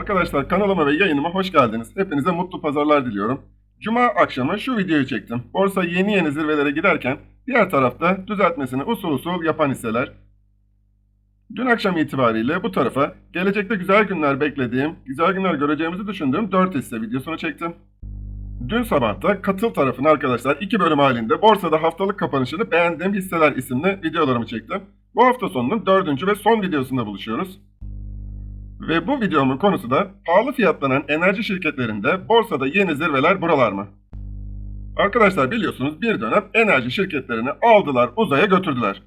Arkadaşlar kanalıma ve yayınıma hoş geldiniz. Hepinize mutlu pazarlar diliyorum. Cuma akşamı şu videoyu çektim. Borsa yeni yeni zirvelere giderken diğer tarafta düzeltmesini usul usul yapan hisseler. Dün akşam itibariyle bu tarafa gelecekte güzel günler beklediğim, güzel günler göreceğimizi düşündüğüm 4 hisse videosunu çektim. Dün sabah da katıl tarafına arkadaşlar iki bölüm halinde borsada haftalık kapanışını beğendiğim hisseler isimli videolarımı çektim. Bu hafta sonunun dördüncü ve son videosunda buluşuyoruz. Ve bu videomun konusu da pahalı fiyatlanan enerji şirketlerinde borsada yeni zirveler buralar mı? Arkadaşlar biliyorsunuz bir dönem enerji şirketlerini aldılar uzaya götürdüler.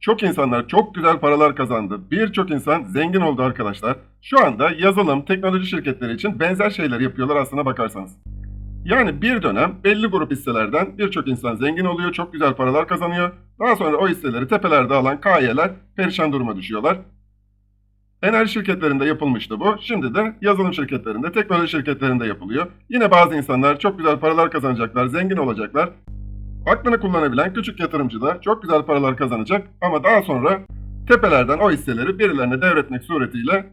Çok insanlar çok güzel paralar kazandı. Birçok insan zengin oldu arkadaşlar. Şu anda yazılım, teknoloji şirketleri için benzer şeyler yapıyorlar aslına bakarsanız. Yani bir dönem belli grup hisselerden birçok insan zengin oluyor, çok güzel paralar kazanıyor. Daha sonra o hisseleri tepelerde alan KY'ler perişan duruma düşüyorlar. Enerji şirketlerinde yapılmıştı bu. Şimdi de yazılım şirketlerinde, teknoloji şirketlerinde yapılıyor. Yine bazı insanlar çok güzel paralar kazanacaklar, zengin olacaklar. Aklını kullanabilen küçük yatırımcı da çok güzel paralar kazanacak ama daha sonra tepelerden o hisseleri birilerine devretmek suretiyle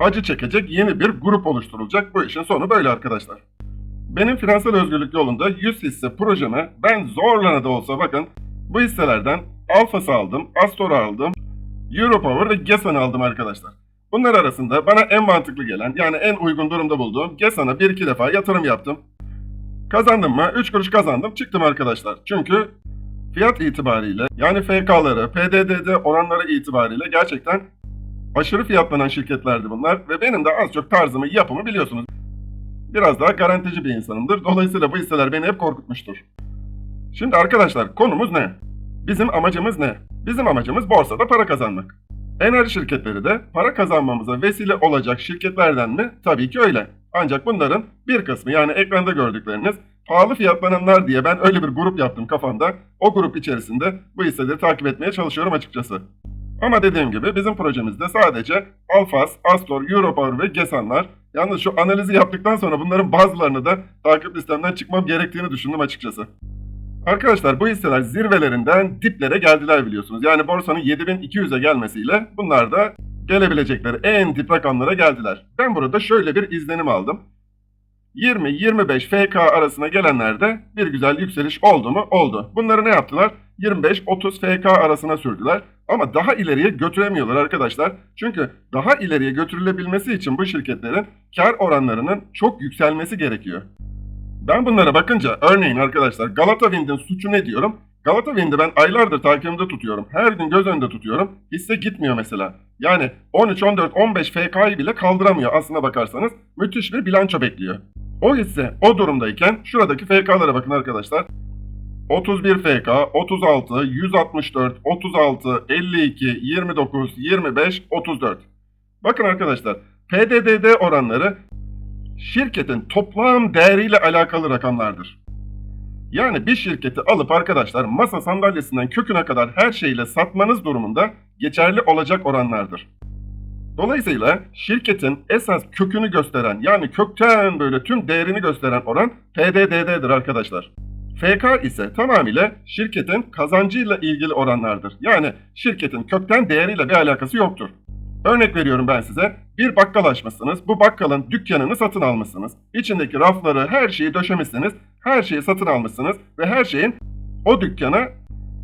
acı çekecek yeni bir grup oluşturulacak. Bu işin sonu böyle arkadaşlar. Benim finansal özgürlük yolunda 100 hisse projeme ben zorlana da olsa bakın bu hisselerden Alphas'ı aldım, Astor'u aldım, Europower ve Gesan'ı aldım arkadaşlar. Bunlar arasında bana en mantıklı gelen yani en uygun durumda bulduğum Gesan'a bir iki defa yatırım yaptım. Kazandım mı? 3 kuruş kazandım çıktım arkadaşlar. Çünkü fiyat itibariyle yani FK'ları, PDD'de oranları itibariyle gerçekten aşırı fiyatlanan şirketlerdi bunlar ve benim de az çok tarzımı, yapımı biliyorsunuz. Biraz daha garantici bir insanımdır. Dolayısıyla bu hisseler beni hep korkutmuştur. Şimdi arkadaşlar konumuz ne? Bizim amacımız ne? Bizim amacımız borsada para kazanmak. Enerji şirketleri de para kazanmamıza vesile olacak şirketlerden mi? Tabii ki öyle. Ancak bunların bir kısmı yani ekranda gördükleriniz pahalı fiyatlananlar diye ben öyle bir grup yaptım kafamda. O grup içerisinde bu hisseleri takip etmeye çalışıyorum açıkçası. Ama dediğim gibi bizim projemizde sadece Alfas, Astor, Europower ve Gesanlar. Yalnız şu analizi yaptıktan sonra bunların bazılarını da takip listemden çıkmam gerektiğini düşündüm açıkçası. Arkadaşlar bu hisseler zirvelerinden diplere geldiler biliyorsunuz. Yani borsanın 7200'e gelmesiyle bunlar da gelebilecekleri en dip rakamlara geldiler. Ben burada şöyle bir izlenim aldım. 20-25 FK arasına gelenlerde bir güzel yükseliş oldu mu? Oldu. Bunları ne yaptılar? 25-30 FK arasına sürdüler. Ama daha ileriye götüremiyorlar arkadaşlar. Çünkü daha ileriye götürülebilmesi için bu şirketlerin kar oranlarının çok yükselmesi gerekiyor. Ben bunlara bakınca örneğin arkadaşlar Galata Wind'in suçu ne diyorum? Galata Wind'i ben aylardır takibimde tutuyorum. Her gün göz önünde tutuyorum. Hisse gitmiyor mesela. Yani 13, 14, 15 FK'yı bile kaldıramıyor aslına bakarsanız. Müthiş bir bilanço bekliyor. O hisse o durumdayken şuradaki FK'lara bakın arkadaşlar. 31 FK, 36, 164, 36, 52, 29, 25, 34. Bakın arkadaşlar PDDD oranları şirketin toplam değeriyle alakalı rakamlardır. Yani bir şirketi alıp arkadaşlar masa sandalyesinden köküne kadar her şeyle satmanız durumunda geçerli olacak oranlardır. Dolayısıyla şirketin esas kökünü gösteren yani kökten böyle tüm değerini gösteren oran PDD'dir arkadaşlar. FK ise tamamıyla şirketin kazancıyla ilgili oranlardır. Yani şirketin kökten değeriyle bir alakası yoktur. Örnek veriyorum ben size. Bir bakkal açmışsınız. Bu bakkalın dükkanını satın almışsınız. İçindeki rafları, her şeyi döşemişsiniz. Her şeyi satın almışsınız ve her şeyin o dükkana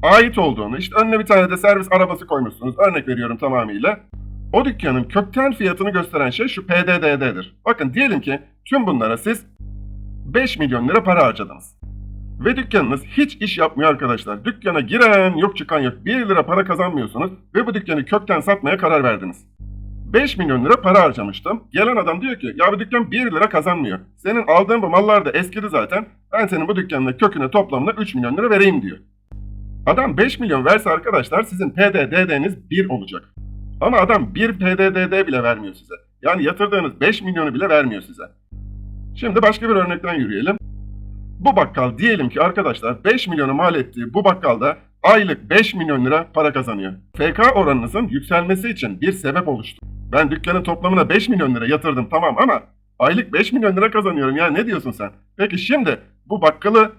ait olduğunu, işte önüne bir tane de servis arabası koymuşsunuz. Örnek veriyorum tamamıyla. O dükkanın kökten fiyatını gösteren şey şu PDD'dir. Bakın diyelim ki tüm bunlara siz 5 milyon lira para harcadınız. Ve dükkanınız hiç iş yapmıyor arkadaşlar. Dükkana giren yok çıkan yok. 1 lira para kazanmıyorsunuz ve bu dükkanı kökten satmaya karar verdiniz. 5 milyon lira para harcamıştım. Gelen adam diyor ki ya bu dükkan 1 lira kazanmıyor. Senin aldığın bu mallar da eskidi zaten. Ben senin bu dükkanına köküne toplamına 3 milyon lira vereyim diyor. Adam 5 milyon verse arkadaşlar sizin PDD'niz 1 olacak. Ama adam 1 PDDD bile vermiyor size. Yani yatırdığınız 5 milyonu bile vermiyor size. Şimdi başka bir örnekten yürüyelim. Bu bakkal diyelim ki arkadaşlar 5 milyonu mal ettiği bu bakkalda aylık 5 milyon lira para kazanıyor. FK oranınızın yükselmesi için bir sebep oluştu. Ben dükkanın toplamına 5 milyon lira yatırdım tamam ama aylık 5 milyon lira kazanıyorum ya ne diyorsun sen? Peki şimdi bu bakkalı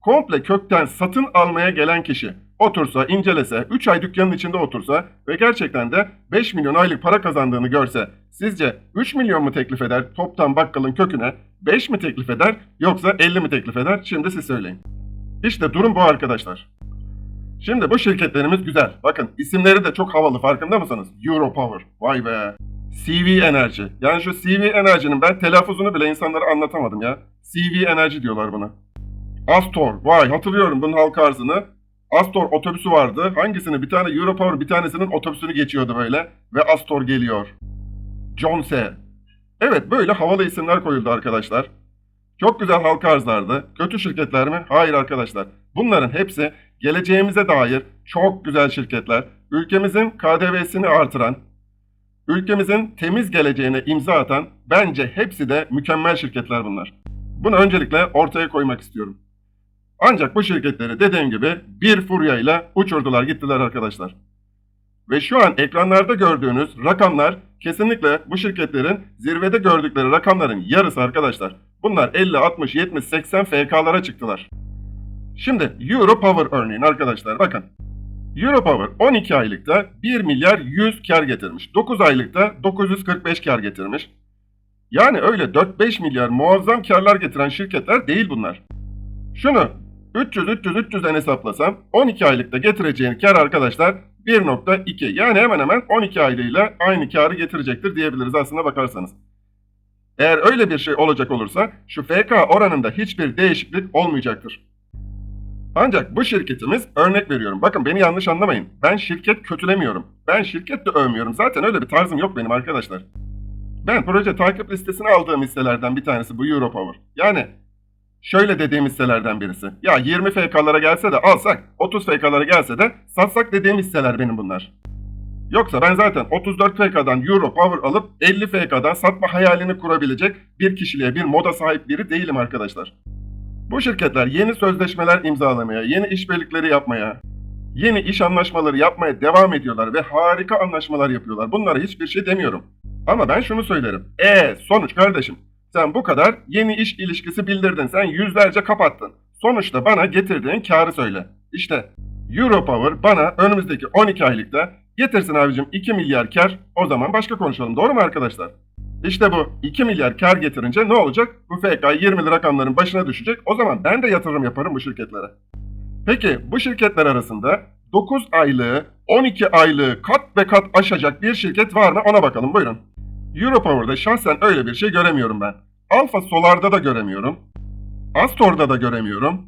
komple kökten satın almaya gelen kişi otursa, incelese, 3 ay dükkanın içinde otursa ve gerçekten de 5 milyon aylık para kazandığını görse sizce 3 milyon mu teklif eder toptan bakkalın köküne, 5 mi teklif eder yoksa 50 mi teklif eder? Şimdi siz söyleyin. İşte durum bu arkadaşlar. Şimdi bu şirketlerimiz güzel. Bakın isimleri de çok havalı farkında mısınız? Europower. Vay be. CV Enerji. Yani şu CV Enerji'nin ben telaffuzunu bile insanlara anlatamadım ya. CV Enerji diyorlar buna. Astor. Vay hatırlıyorum bunun halka arzını. Astor otobüsü vardı. Hangisini? Bir tane Europower bir tanesinin otobüsünü geçiyordu böyle. Ve Astor geliyor. Jonse. Evet böyle havalı isimler koyuldu arkadaşlar. Çok güzel halka arzlardı. Kötü şirketler mi? Hayır arkadaşlar. Bunların hepsi geleceğimize dair çok güzel şirketler. Ülkemizin KDV'sini artıran, ülkemizin temiz geleceğine imza atan bence hepsi de mükemmel şirketler bunlar. Bunu öncelikle ortaya koymak istiyorum. Ancak bu şirketleri dediğim gibi bir furyayla uçurdular gittiler arkadaşlar. Ve şu an ekranlarda gördüğünüz rakamlar kesinlikle bu şirketlerin zirvede gördükleri rakamların yarısı arkadaşlar. Bunlar 50, 60, 70, 80 FK'lara çıktılar. Şimdi Europower örneğin arkadaşlar bakın. Europower 12 aylıkta 1 milyar 100 kar getirmiş. 9 aylıkta 945 kar getirmiş. Yani öyle 4-5 milyar muazzam karlar getiren şirketler değil bunlar. Şunu 300-300-300'den hesaplasam 12 aylıkta getireceğin kar arkadaşlar 1.2 yani hemen hemen 12 aylığıyla aynı karı getirecektir diyebiliriz aslında bakarsanız. Eğer öyle bir şey olacak olursa şu FK oranında hiçbir değişiklik olmayacaktır. Ancak bu şirketimiz örnek veriyorum. Bakın beni yanlış anlamayın. Ben şirket kötülemiyorum. Ben şirket de övmüyorum. Zaten öyle bir tarzım yok benim arkadaşlar. Ben proje takip listesine aldığım hisselerden bir tanesi bu Europower. Yani şöyle dediğim hisselerden birisi. Ya 20 FK'lara gelse de alsak, 30 FK'lara gelse de satsak dediğim hisseler benim bunlar. Yoksa ben zaten 34 FK'dan Euro Power alıp 50 FK'dan satma hayalini kurabilecek bir kişiliğe, bir moda sahip biri değilim arkadaşlar. Bu şirketler yeni sözleşmeler imzalamaya, yeni işbirlikleri yapmaya, yeni iş anlaşmaları yapmaya devam ediyorlar ve harika anlaşmalar yapıyorlar. Bunlara hiçbir şey demiyorum. Ama ben şunu söylerim. E sonuç kardeşim. Sen bu kadar yeni iş ilişkisi bildirdin. Sen yüzlerce kapattın. Sonuçta bana getirdiğin karı söyle. İşte Europower bana önümüzdeki 12 aylıkta getirsin abicim 2 milyar kar. O zaman başka konuşalım. Doğru mu arkadaşlar? İşte bu 2 milyar kar getirince ne olacak? Bu FK 20'li rakamların başına düşecek. O zaman ben de yatırım yaparım bu şirketlere. Peki bu şirketler arasında 9 aylığı 12 aylığı kat ve kat aşacak bir şirket var mı ona bakalım buyurun. Europower'da şahsen öyle bir şey göremiyorum ben. Alfa Solar'da da göremiyorum. Astor'da da göremiyorum.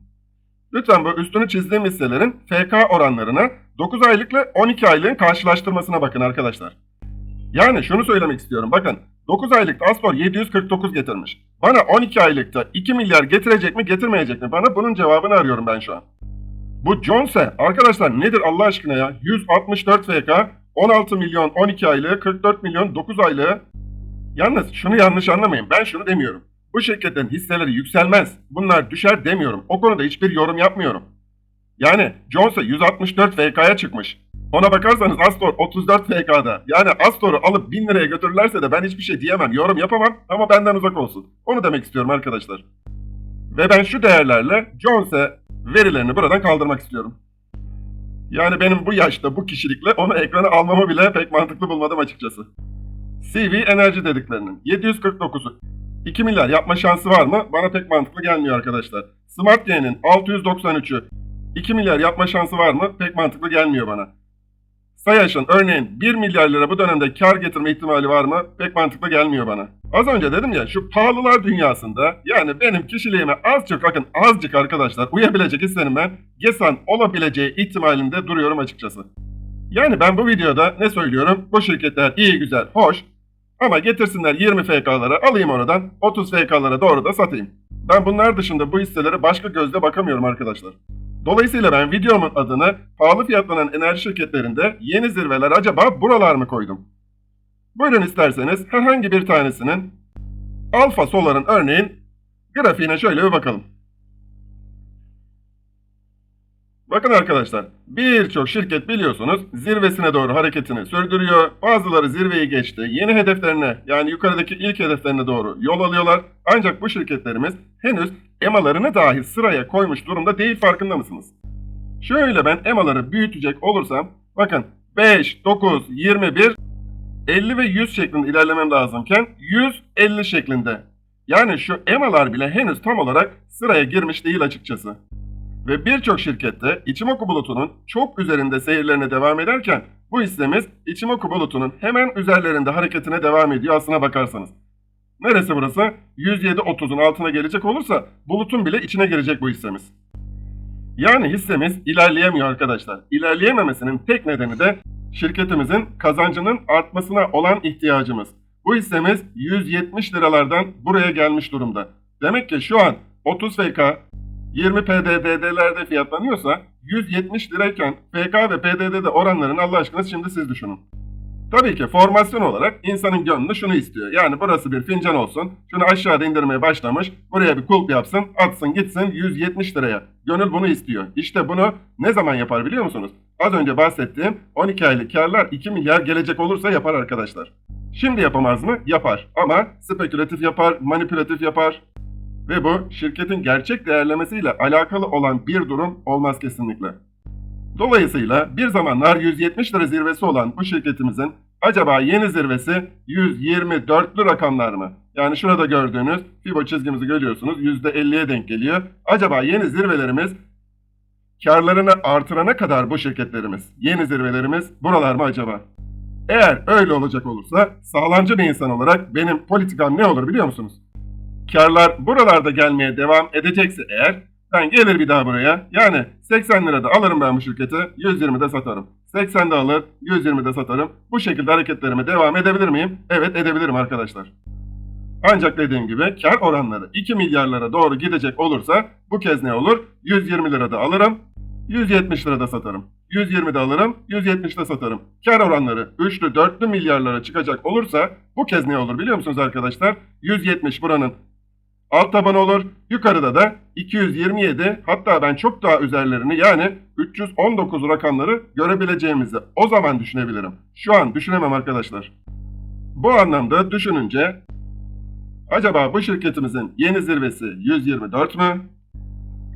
Lütfen bu üstünü çizdiğim hisselerin FK oranlarına 9 aylıkla 12 aylığın karşılaştırmasına bakın arkadaşlar. Yani şunu söylemek istiyorum bakın 9 aylıkta Astor 749 getirmiş. Bana 12 aylıkta 2 milyar getirecek mi getirmeyecek mi? Bana bunun cevabını arıyorum ben şu an. Bu Jones'e arkadaşlar nedir Allah aşkına ya? 164 FK, 16 milyon 12 aylığı, 44 milyon 9 aylığı. Yalnız şunu yanlış anlamayın ben şunu demiyorum. Bu şirketlerin hisseleri yükselmez. Bunlar düşer demiyorum. O konuda hiçbir yorum yapmıyorum. Yani Jones'a 164 FK'ya çıkmış. Ona bakarsanız Astor 34 FK'da. Yani Astor'u alıp 1000 liraya götürürlerse de ben hiçbir şey diyemem, yorum yapamam ama benden uzak olsun. Onu demek istiyorum arkadaşlar. Ve ben şu değerlerle Jones'e verilerini buradan kaldırmak istiyorum. Yani benim bu yaşta bu kişilikle onu ekrana almamı bile pek mantıklı bulmadım açıkçası. CV enerji dediklerinin 749'u 2 milyar yapma şansı var mı? Bana pek mantıklı gelmiyor arkadaşlar. Smart Y'nin 693'ü 2 milyar yapma şansı var mı? Pek mantıklı gelmiyor bana. Sayaş'ın örneğin 1 milyar lira bu dönemde kar getirme ihtimali var mı? Pek mantıklı gelmiyor bana. Az önce dedim ya şu pahalılar dünyasında yani benim kişiliğime azıcık bakın azıcık arkadaşlar uyabilecek hissenin ben Gesan olabileceği ihtimalinde duruyorum açıkçası. Yani ben bu videoda ne söylüyorum? Bu şirketler iyi güzel, hoş ama getirsinler 20 FK'lara alayım oradan 30 FK'lara doğru da satayım. Ben bunlar dışında bu hisselere başka gözle bakamıyorum arkadaşlar. Dolayısıyla ben videomun adını pahalı fiyatlanan enerji şirketlerinde yeni zirveler acaba buralar mı koydum? Buyurun isterseniz herhangi bir tanesinin Alfa Solar'ın örneğin grafiğine şöyle bir bakalım. Bakın arkadaşlar, birçok şirket biliyorsunuz zirvesine doğru hareketini sürdürüyor. Bazıları zirveyi geçti. Yeni hedeflerine yani yukarıdaki ilk hedeflerine doğru yol alıyorlar. Ancak bu şirketlerimiz henüz EMA'larını dahi sıraya koymuş durumda değil farkında mısınız? Şöyle ben EMA'ları büyütecek olursam bakın 5, 9, 21, 50 ve 100 şeklinde ilerlemem lazımken 150 şeklinde. Yani şu EMA'lar bile henüz tam olarak sıraya girmiş değil açıkçası. Ve birçok şirkette Ichimoku bulutunun çok üzerinde seyirlerine devam ederken bu hissemiz Ichimoku bulutunun hemen üzerlerinde hareketine devam ediyor aslına bakarsanız. Neresi burası? 107.30'un altına gelecek olursa bulutun bile içine girecek bu hissemiz. Yani hissemiz ilerleyemiyor arkadaşlar. İlerleyememesinin tek nedeni de şirketimizin kazancının artmasına olan ihtiyacımız. Bu hissemiz 170 liralardan buraya gelmiş durumda. Demek ki şu an 30 FK 20 PDD'lerde fiyatlanıyorsa 170 lirayken FK ve PDD'de oranların Allah aşkına şimdi siz düşünün. Tabii ki formasyon olarak insanın gönlü şunu istiyor. Yani burası bir fincan olsun. Şunu aşağıda indirmeye başlamış. Buraya bir kulp yapsın. Atsın gitsin 170 liraya. Gönül bunu istiyor. İşte bunu ne zaman yapar biliyor musunuz? Az önce bahsettiğim 12 aylık karlar 2 milyar gelecek olursa yapar arkadaşlar. Şimdi yapamaz mı? Yapar. Ama spekülatif yapar, manipülatif yapar. Ve bu şirketin gerçek değerlemesiyle alakalı olan bir durum olmaz kesinlikle. Dolayısıyla bir zamanlar 170 lira zirvesi olan bu şirketimizin acaba yeni zirvesi 124'lü rakamlar mı? Yani şurada gördüğünüz Fibo çizgimizi görüyorsunuz %50'ye denk geliyor. Acaba yeni zirvelerimiz karlarını artırana kadar bu şirketlerimiz, yeni zirvelerimiz buralar mı acaba? Eğer öyle olacak olursa sağlamcı bir insan olarak benim politikam ne olur biliyor musunuz? Karlar buralarda gelmeye devam edecekse eğer ben gelir bir daha buraya. Yani 80 lirada alırım ben bu şirketi, 120'de satarım. 80'de alır, 120'de satarım. Bu şekilde hareketlerime devam edebilir miyim? Evet edebilirim arkadaşlar. Ancak dediğim gibi kar oranları 2 milyarlara doğru gidecek olursa bu kez ne olur? 120 lirada alırım, 170 lirada satarım. 120'de alırım, 170'de satarım. Kar oranları 3'lü 4'lü milyarlara çıkacak olursa bu kez ne olur biliyor musunuz arkadaşlar? 170 buranın alt taban olur. Yukarıda da 227 hatta ben çok daha üzerlerini yani 319 rakamları görebileceğimizi o zaman düşünebilirim. Şu an düşünemem arkadaşlar. Bu anlamda düşününce acaba bu şirketimizin yeni zirvesi 124 mü?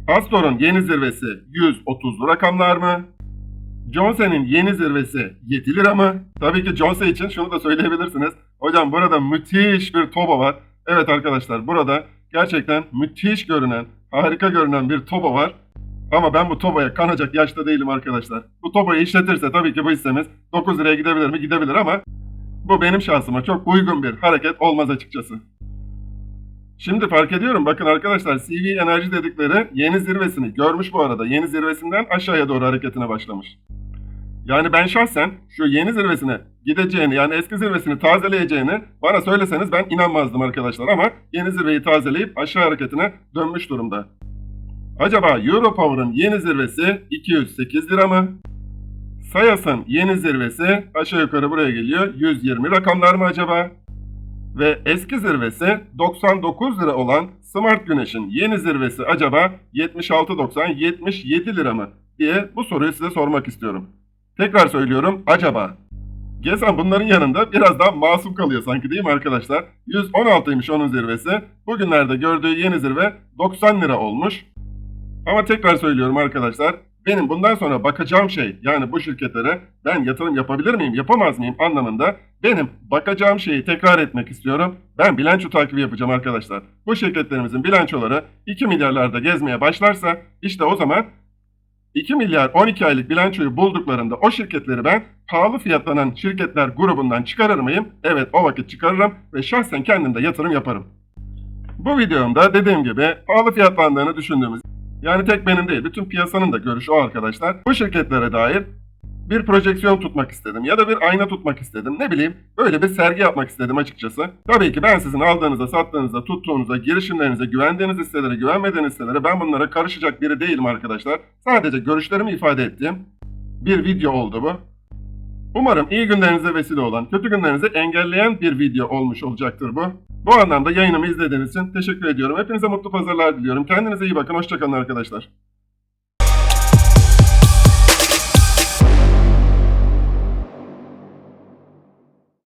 Astor'un yeni zirvesi 130'lu rakamlar mı? Johnson'in yeni zirvesi 7 lira mı? Tabii ki Johnson için şunu da söyleyebilirsiniz. Hocam burada müthiş bir toba var. Evet arkadaşlar burada gerçekten müthiş görünen, harika görünen bir toba var. Ama ben bu tobaya kanacak yaşta değilim arkadaşlar. Bu tobayı işletirse tabii ki bu hissemiz 9 liraya gidebilir mi? Gidebilir ama bu benim şansıma çok uygun bir hareket olmaz açıkçası. Şimdi fark ediyorum bakın arkadaşlar CV enerji dedikleri yeni zirvesini görmüş bu arada. Yeni zirvesinden aşağıya doğru hareketine başlamış. Yani ben şahsen şu yeni zirvesine gideceğini yani eski zirvesini tazeleyeceğini bana söyleseniz ben inanmazdım arkadaşlar ama yeni zirveyi tazeleyip aşağı hareketine dönmüş durumda. Acaba Europower'ın yeni zirvesi 208 lira mı? Sayas'ın yeni zirvesi aşağı yukarı buraya geliyor 120 rakamlar mı acaba? Ve eski zirvesi 99 lira olan Smart Güneş'in yeni zirvesi acaba 76.90 77 lira mı diye bu soruyu size sormak istiyorum. Tekrar söylüyorum acaba. Gezen bunların yanında biraz daha masum kalıyor sanki değil mi arkadaşlar? 116'ymış onun zirvesi. Bugünlerde gördüğü yeni zirve 90 lira olmuş. Ama tekrar söylüyorum arkadaşlar. Benim bundan sonra bakacağım şey yani bu şirketlere ben yatırım yapabilir miyim yapamaz mıyım anlamında benim bakacağım şeyi tekrar etmek istiyorum. Ben bilanço takibi yapacağım arkadaşlar. Bu şirketlerimizin bilançoları 2 milyarlarda gezmeye başlarsa işte o zaman 2 milyar 12 aylık bilançoyu bulduklarında o şirketleri ben pahalı fiyatlanan şirketler grubundan çıkarır mıyım? Evet o vakit çıkarırım ve şahsen kendim de yatırım yaparım. Bu videomda dediğim gibi pahalı fiyatlandığını düşündüğümüz yani tek benim değil bütün piyasanın da görüşü o arkadaşlar. Bu şirketlere dair bir projeksiyon tutmak istedim ya da bir ayna tutmak istedim. Ne bileyim böyle bir sergi yapmak istedim açıkçası. Tabii ki ben sizin aldığınıza, sattığınıza, tuttuğunuza, girişimlerinize, güvendiğiniz hisselere, güvenmediğiniz hisselere ben bunlara karışacak biri değilim arkadaşlar. Sadece görüşlerimi ifade ettiğim bir video oldu bu. Umarım iyi günlerinize vesile olan, kötü günlerinizi engelleyen bir video olmuş olacaktır bu. Bu anlamda yayınımı izlediğiniz için teşekkür ediyorum. Hepinize mutlu pazarlar diliyorum. Kendinize iyi bakın. Hoşçakalın arkadaşlar.